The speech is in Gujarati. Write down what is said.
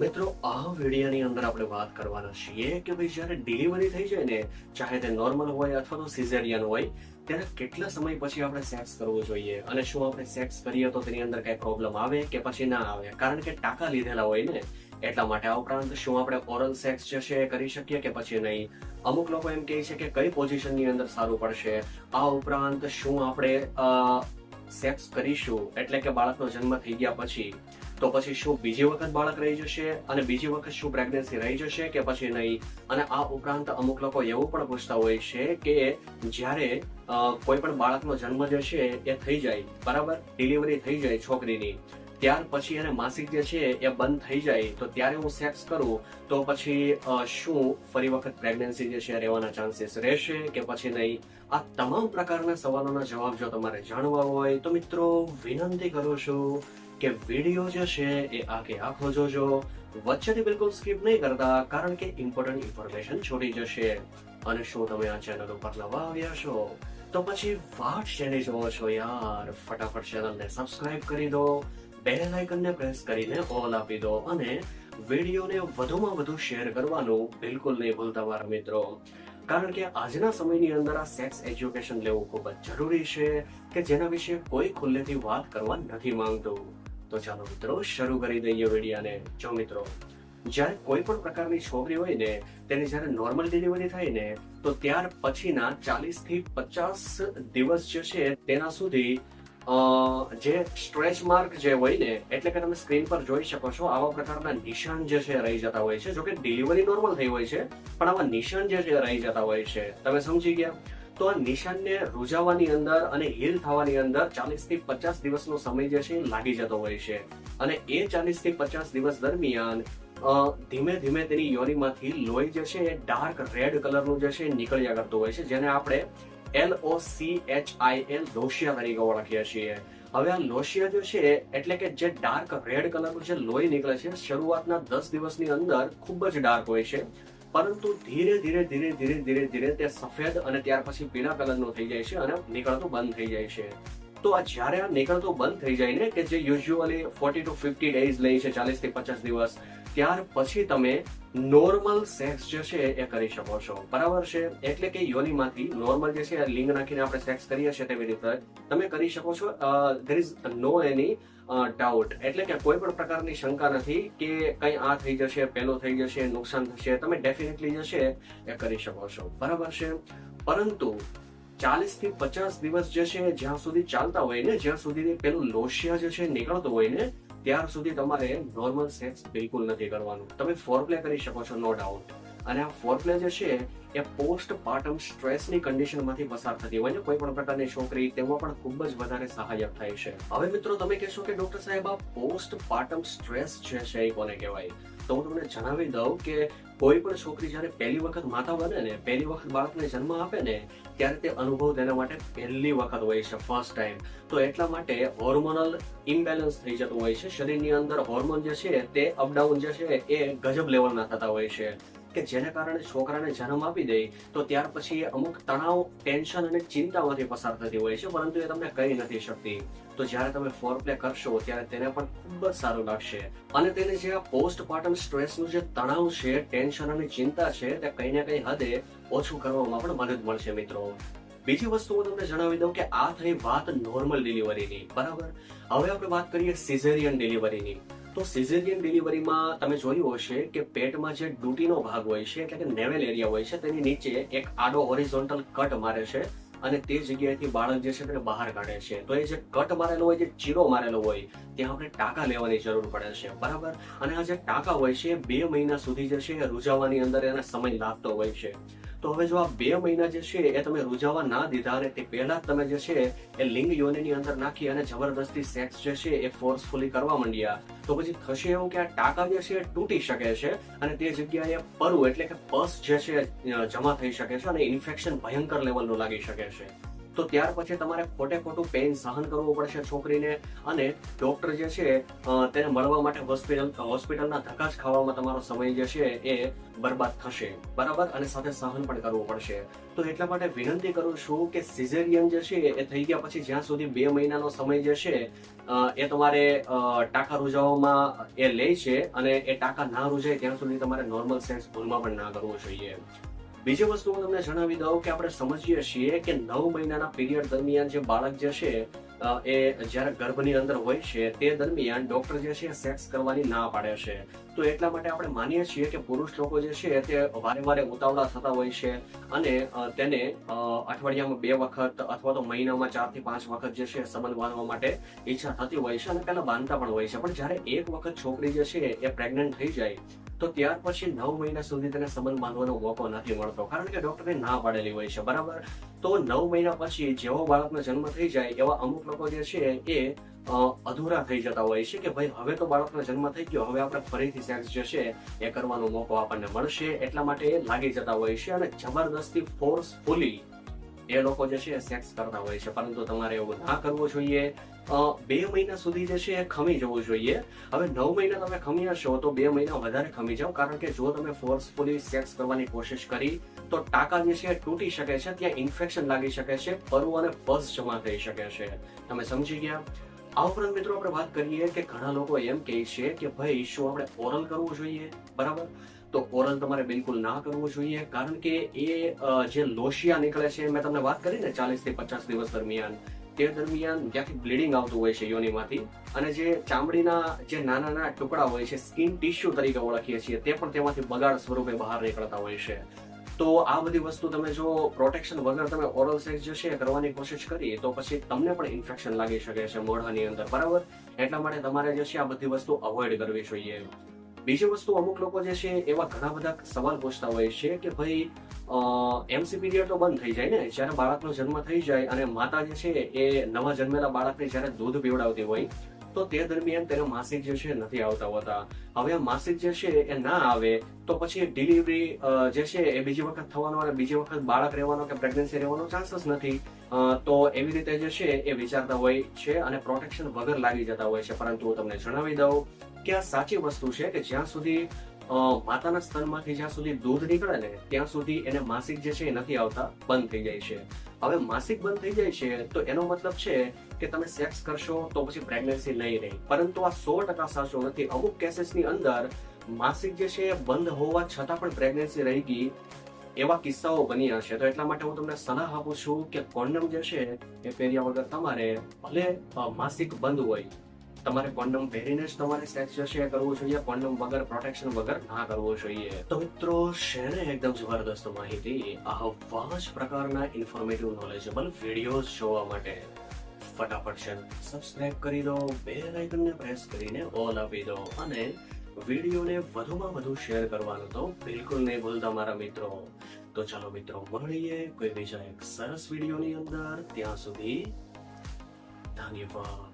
મિત્રો, આ વિડીયોની અંદર આપણે વાત કરવાના છીએ કે ભાઈ જ્યારે ડિલિવરી થઈ જાય ને, ચાહે તે નોર્મલ હોય અથવા તો સિઝેરિયન હોય, ત્યારે કેટલા સમય પછી આપણે સેક્સ કરવું જોઈએ અને શું આપણે સેક્સ કરીએ તો તેની અંદર કઈ પ્રોબ્લેમ આવે કે પછી ના આવે? કારણ કે ટાંકા લીધેલા હોય ને, એટલા માટે આ ઉપરાંત શું આપણે ઓરલ સેક્સ જે છે એ કરી શકીએ કે પછી નહીં? અમુક લોકો એમ કહે છે કે કઈ પોઝિશનની અંદર સારું પડશે? આ ઉપરાંત શું આપણે સેક્સ કરીશું એટલે કે બાળકનો જન્મ થઈ ગયા પછી, તો પછી શું બીજી વખત બાળક રહી જશે અને બીજી વખત શું પ્રેગ્નન્સી રહી જશે કે પછી નહીં? અને આ ઉપરાંત અમુક લોકો એવું પણ પૂછતા હોય છે કે જ્યારે કોઈ પણ બાળકનો જન્મ જે છે એ થઈ જાય, બરાબર? ડિલિવરી થઈ જાય છોકરીની. ત્યાર પછી એને માસિક જે છે એ બંધ થઈ જાય, તો ત્યારે હું સેક્સ કરું, તો પછી શું ફરી વખત પ્રેગ્નન્સી જે છે રહેવાના ચાન્સીસ રહેશે કે પછી નહીં? આ તમામ પ્રકારના સવાલોના જવાબ જો તમારે જાણવા હોય, તો મિત્રો વિનંતી કરું છું કે વીડિયો જે છે એ આખે આખો જોજો. વચ્ચેથી બિલકુલ સ્કીપ નહીં કરતા, કારણ કે ઇમ્પોર્ટન્ટ ઇન્ફોર્મેશન છોડી જશે. અને શું તમે આ ચેનલ ઉપર નવા આવ્યા છો? તો પછી વાટ શેની જોવો છો યાર. ફટાફટ ચેનલને સબસ્ક્રાઇબ કરી દો. બેલ આઇકનને પ્રેસ કરીને ઓલ આપી દો અને વિડીયોને વધુમાં વધુ શેર કરવાનું બિલકુલ નહીં ભૂલતા મારા મિત્રો. કારણ કે આજના સમયની અંદર આ સેક્સ એજ્યુકેશન લેવું ખૂબ જ જરૂરી છે કે જેના વિશે કોઈ ખુલ્લેથી વાત કરવા નથી માંગતું. તો ચાલો મિત્રો, શરૂ કરી દઈએ વિડીયાને. જો મિત્રો, જ્યારે કોઈ પણ પ્રકારની છોકરી હોય ને, તેની જ્યારે નોર્મલ ડિલિવરી થાય ને, તો ત્યાર પછીના ચાલીસથી પચાસ દિવસ જે છે, તેના સુધી જે સ્ટ્રેચ માર્ક જે હોય ને, એટલે કે તમે સ્ક્રીન પર જોઈ શકો છો, આવા પ્રકારના નિશાન જે છે રહી જતા હોય છે. જોકે ડિલિવરી નોર્મલ થઈ હોય છે, પણ આવા નિશાન જે છે રહી જતા હોય છે. તમે સમજી ગયા? તો આ નિશાનને રૂજાવાની અંદર અને હીલ થવાની અંદર ચાલીસથી પચાસ દિવસનો સમય જે છે લાગી જતો હોય છે. અને એ ચાલીસથી પચાસ દિવસ દરમિયાન ધીમે ધીમે તેની યોનીમાંથી લોહી જે છે એ ડાર્ક રેડ કલરનું જે છે નીકળ્યા કરતું હોય છે, જેને આપણે L O C H I L lochia તરીકે ઓળખીએ છીએ હવે આ લોશિયા જે છે, એટલે કે જે ડાર્ક રેડ કલરનું જે લોહી નીકળે છે, શરૂઆતના દસ દિવસની અંદર ખૂબ જ ડાર્ક હોય છે. પરંતુ ધીરે ધીરે ધીરે ધીરે ધીરે ધીરે તે સફેદ અને ત્યાર પછી પીળા કલરનું થઈ જાય છે અને નીકળતું બંધ થઈ જાય છે. તો આ જ્યારે આ નીકળતું બંધ થઈ જાય ને, કે જે usually forty to fifty days લે છે, ચાલીસથી પચાસ દિવસ, ત્યાર પછી તમે નોર્મલ સેક્સ જે છે એ કરી શકો છો. બરાબર છે? એટલે કે યોનિમાંથી નોર્મલ જે છે લિંગ નાખીને આપણે સેક્સ કરીએ છીએ તેવી રીતે તમે કરી શકો છો. There is no any doubt એટલે કે કોઈ પણ પ્રકારની શંકા નથી કે કઈ આ થઈ જશે, પેલું થઈ જશે, નુકસાન થશે, તમે ડેફિનેટલી જે છે એ કરી શકો છો. બરાબર છે? પરંતુ ચાલીસથી પચાસ દિવસ જે છે જ્યાં સુધી ચાલતા હોય ને, જ્યાં સુધી પેલું લોશિયા જે છે નીકળતું હોય ને ત્યાર સુધી તમારે નોર્મલ સેક્સ બિલકુલ નથી કરવાનું. તમે ફોરપ્લે કરી શકો છો નો ડાઉટ અને આ ફોરપ્લે જે છે, એ પોસ્ટ પાર્ટમ સ્ટ્રેસની કન્ડિશનમાંથી પસાર થતી હોય ને કોઈ પણ પ્રકારની છોકરી તેમાં પણ ખૂબ જ વધારે સહાયક થાય છે. હવે મિત્રો, તમે કહેશો કે ડોક્ટર સાહેબ, આ પોસ્ટ પાર્ટમ સ્ટ્રેસ જે છે એ કોને કહેવાય? તો હું તમને જણાવી દઉં કે કોઈ પણ છોકરી જ્યારે પહેલી વખત માતા બને ને, પહેલી વખત બાળકને જન્મ આપે ને, ત્યારે તે અનુભવ તેના માટે પહેલી વખત હોય છે ફર્સ્ટ ટાઈમ તો એટલા માટે હોર્મોનલ ઇમ્બેલેન્સ થઈ જતું હોય છે. શરીરની અંદર હોર્મોન જે છે તે અપડાઉન જે છે એ ગજબ લેવલના થતા હોય છે. કે જેને કારણે છોકરાને જન્મ આપી દે, તો ત્યાર પછી અમુક તણાવ, ટેન્શન અને ચિંતામાંથી પસાર થતી હોય છે, પરંતુ એ તમને કહી નથી શકતી. તો જ્યારે તમે ફોર પ્લે કરશો, ત્યારે તેને પણ ખૂબ જ સારું લાગશે. અને તેને જે આ પોસ્ટ સ્ટ્રેસનું જે તણાવ છે, ટેન્શન અને ચિંતા છે, તે કંઈ ને કઈ હદે ઓછું કરવામાં પણ મદદ મળશે, મિત્રો. બીજી વસ્તુ હું તમને જણાવી દઉં કે આ થઈ વાત નોર્મલ ડિલિવરીની બરાબર? હવે આપણે વાત કરીએ સિઝેરિયન ડિલિવરીની તો સિઝેરિયન ડિલિવરીમાં તમે જોયું હશે કે પેટમાં જે ડૂટીનો ભાગ હોય છે, એટલે કે નેવેલ એરિયા હોય છે, તેની નીચે એક આડો હોરિઝોન્ટલ કટ મારે છે અને તે જગ્યાએથી બાળક જે છે તેને બહાર કાઢે છે. તો એ જે કટ મારેલો હોય, જે ચીરો મારેલો હોય ત્યાં આપણે ટાંકા લેવાની જરૂર પડે છે. બરાબર? અને આ જે ટાંકા હોય છે, બે મહિના સુધી જે છે એ રૂજાવાની અંદર એને સમય લાગતો હોય છે. તો હવે જો આ બે મહિના જે છે એ તમે રૂજાવા ના દીધા અને તે પહેલા તમે જે છે એ લિંગ યોનિની અંદર નાખી અને જબરદસ્તી સેક્સ જે છે એ ફોર્સફુલી કરવા માંડ્યા. તો પછી થશે એવું કે આ ટાંકા જે છે એ તૂટી શકે છે અને તે જગ્યાએ પરુ એટલે કે પસ જે છે જમા થઈ શકે છે અને ઇન્ફેક્શન ભયંકર લેવલનું લાગી શકે છે. તો ત્યાર પછી તમારે ખોટે ખોટું પેઇન સહન કરવું પડશે છોકરીને અને ડોક્ટર જે છે તેને મળવા માટે હોસ્પિટલ હોસ્પિટલના ધક્કા જ ખાવામાં તમારો સમય જે છે એ બરબાદ થશે. બરાબર? અને સાથે સહન પણ કરવું પડશે. તો એટલા માટે વિનંતી કરું છું કે સિઝેરિયન જે છે એ થઈ ગયા પછી જ્યાં સુધી બે મહિનાનો સમય જે છે એ તમારે ટાંકા રૂજાવામાં એ લે છે અને એ ટાંકા ના રૂજાય ત્યાં સુધી તમારે નોર્મલ સેન્સ ભૂલમાં પણ ના કરવો જોઈએ. બીજી વસ્તુ હું તમને જણાવી દઉં કે આપણે સમજીએ છીએ કે નવ મહિનાના પીરિયડ દરમિયાન જે બાળક જે છે એ જ્યારે ગર્ભની અંદર હોય છે, તે દરમિયાન ડોક્ટર જે છે સેક્સ કરવાની ના પાડે છે. તો એટલા માટે આપણે માનીએ છીએ કે પુરુષ લોકો જે છે, તે વારે વારે ઉતાવળા થતા હોય છે અને તેને અઠવાડિયામાં બે વખત અથવા તો મહિનામાં ચારથી પાંચ વખત જે છે, સંબંધ બાંધવા માટે ઈચ્છા થતી હોય છે અને પેલા બાંધતા પણ હોય છે. પણ જ્યારે એક વખત છોકરી જે છે, એ પ્રેગ્નન્ટ થઈ જાય તો ત્યાર પછી નવ મહિના સુધી તેને સંબંધ બાંધવાનો મોકો નથી મળતો. કારણ કે ડોક્ટરે ના પાડેલી હોય છે, બરાબર? તો નવ મહિના પછી જેવો બાળકનો જન્મ થઈ જાય, એવા અમુક લોકો જે છે એ અધૂરા થઈ જતા હોય છે કે ભાઈ હવે તો બાળકનો જન્મ થઈ ગયો, હવે આપણે ફરીથી સેક્સ જે છે એ કરવાનો મોકો આપણને મળશે, એટલા માટે લાગી જતા હોય છે અને જબરદસ્તી ફોર્સફુલી એ લોકો જે છે સેક્સ કરતા હોય છે. પરંતુ તમારે એવું ના કરવું જોઈએ. બે મહિના સુધી જે છે, એ ખમી જવું જોઈએ. હવે નવ મહિના તમે ખમી હશો તો બે મહિના વધારે ખમી જાઓ. કારણ કે જો તમે ફોર્સફુલી સેક્સ કરવાની કોશિશ કરી, તો ટાંકા જે છે એ તૂટી શકે છે, ત્યાં ઇન્ફેક્શન લાગી શકે છે, પરુ અને પસ જમા થઈ શકે છે. તમે સમજી ગયા? આ ઉપરાંત મિત્રો, આપણે વાત કરીએ કે ઘણા લોકો એમ કહે છે કે ભાઈ, શું આપણે ઓરલ કરવું જોઈએ? બરાબર? તો ઓરલ તમારે બિલકુલ ના કરવું જોઈએ, કારણ કે એ જે લોશિયા નીકળે છે, મેં તમને વાત કરી ને ચાલીસથી પચાસ દિવસ દરમિયાન, તે દરમિયાન ક્યાંક બ્લીડિંગ આવતું હોય છે યોનિમાંથી, અને જે ચામડીના જે નાના નાના ટુકડા હોય છે સ્કિન ટિશ્યુ તરીકે ઓળખીએ છીએ, તે પણ તેમાંથી બગાડ સ્વરૂપે બહાર નીકળતા હોય છે. તો આ બધી વસ્તુ તમે જો પ્રોટેક્શન વગર તમે ઓરલ સેક્સ જે છે કરવાની કોશિશ કરીએ, તો પછી તમને પણ ઇન્ફેક્શન લાગી શકે છે મોઢાની અંદર, બરાબર? એટલા માટે તમારે જે છે આ બધી વસ્તુ અવોઇડ કરવી જોઈએ. બીજી વસ્તુ અમુક લોકો જે છે એવા ઘણા બધા સવાલ પૂછતા હોય છે કે ભાઈ એમસી પીરિયડ તો બંધ થઈ જાય ને? જ્યારે બાળકનો જન્મ થઈ જાય અને માતા જે છે એ નવા જન્મેલા બાળકને જ્યારે દૂધ પીવડાવતી હોય તો તે દરમિયાન તેને માસિક જે છે નથી આવતા હોતા. હવે માસિક જે છે એ ના આવે, તો પછી ડિલિવરી જે છે એ બીજી વખત થવાનો અને બીજી વખત બાળક રહેવાનો કે પ્રેગ્નન્સી રહેવાનો ચાન્સીસ નથી. તો એવી રીતે જે છે એ વિચારતા હોય છે અને પ્રોટેક્શન વગર લાગી જતા હોય છે. પરંતુ હું તમને જણાવી દઉં કે આ સાચી વસ્તુ છે કે જ્યાં સુધી માતાના સ્તનમાંથી જ્યાં સુધી દૂધ નીકળે ને, ત્યાં સુધી એને માસિક જે છે એ નથી આવતા, બંધ થઈ જાય છે. હવે માસિક બંધ થઈ જાય છે, તો એનો મતલબ છે કે તમે સેક્સ કરશો તો પછી પ્રેગ્નન્સી નહીં રહી. પરંતુ આ સો ટકા સાચું નથી. અમુક કેસીસની અંદર માસિક જે છે એ બંધ હોવા છતાં પણ પ્રેગ્નન્સી રહી ગઈ એવા કિસ્સાઓ બન્યા છે. તો એટલા માટે હું તમને સલાહ આપું છું કે કોન્ડમ જે છે એ પહેર્યા વગર તમારે ભલે માસિક બંધ હોય. તમારે કોન્ડમ પહેરીને જ તમારે સેક્સ જે છે જોઈએ. કોન્ડમ વગર પ્રોટેક્શન વગર ના કરવો જોઈએ. તો મિત્રો શેને એકદમ જબરદસ્ત માહિતી. આવા જ પ્રકારના ઇન્ફોર્મેટિવ નોલેજેબલ વિડીયોઝ જોવા માટે ફટાફટ છે સબસ્ક્રાઇબ કરી દો બે આઇકનને પ્રેસ કરીને ઓલ આપી દો અને વિડીયોને વધુમાં વધુ શેર કરવાનું તો બિલકુલ નહીં ભૂલતા મારા મિત્રો. તો ચાલો મિત્રો, મળીએ કોઈ બીજા એક સરસ વિડીયોની અંદર. ત્યાં સુધી, ધન્યવાદ.